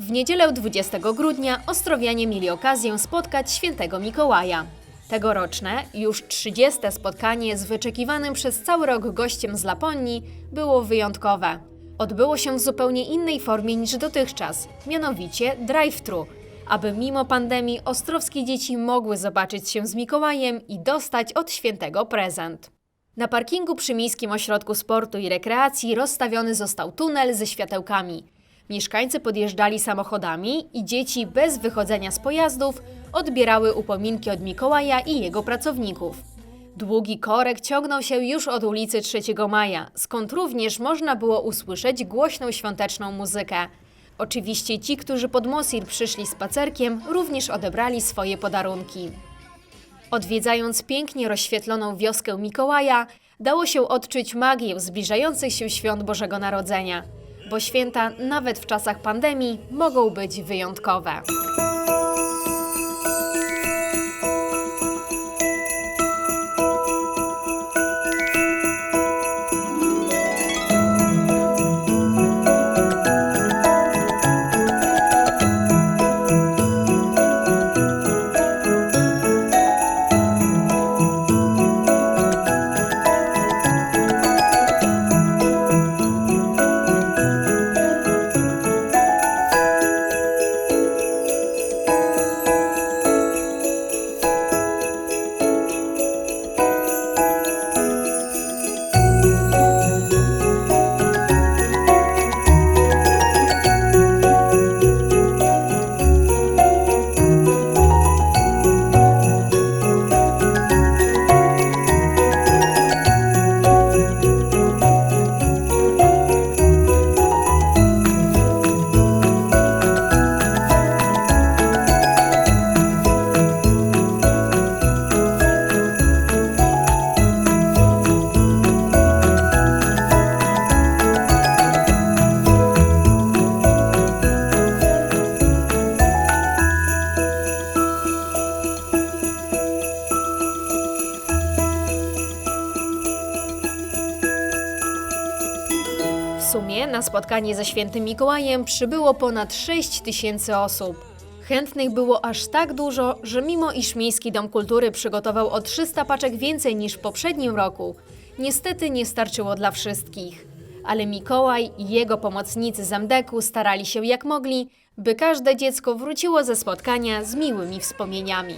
W niedzielę 20 grudnia Ostrowianie mieli okazję spotkać świętego Mikołaja. Tegoroczne, już 30. spotkanie z wyczekiwanym przez cały rok gościem z Laponii było wyjątkowe. Odbyło się w zupełnie innej formie niż dotychczas, mianowicie drive-thru, aby mimo pandemii ostrowskie dzieci mogły zobaczyć się z Mikołajem i dostać od świętego prezent. Na parkingu przy Miejskim Ośrodku Sportu i Rekreacji rozstawiony został tunel ze światełkami. Mieszkańcy podjeżdżali samochodami i dzieci bez wychodzenia z pojazdów odbierały upominki od Mikołaja i jego pracowników. Długi korek ciągnął się już od ulicy 3 Maja, skąd również można było usłyszeć głośną świąteczną muzykę. Oczywiście ci, którzy pod Mosir przyszli spacerkiem, również odebrali swoje podarunki. Odwiedzając pięknie rozświetloną wioskę Mikołaja, dało się odczuć magię zbliżających się świąt Bożego Narodzenia, bo święta nawet w czasach pandemii mogą być wyjątkowe. Sumie na spotkanie ze świętym Mikołajem przybyło ponad 6 tysięcy osób. Chętnych było aż tak dużo, że mimo iż Miejski Dom Kultury przygotował o 300 paczek więcej niż w poprzednim roku, niestety nie starczyło dla wszystkich. Ale Mikołaj i jego pomocnicy z MDK-u starali się jak mogli, by każde dziecko wróciło ze spotkania z miłymi wspomnieniami.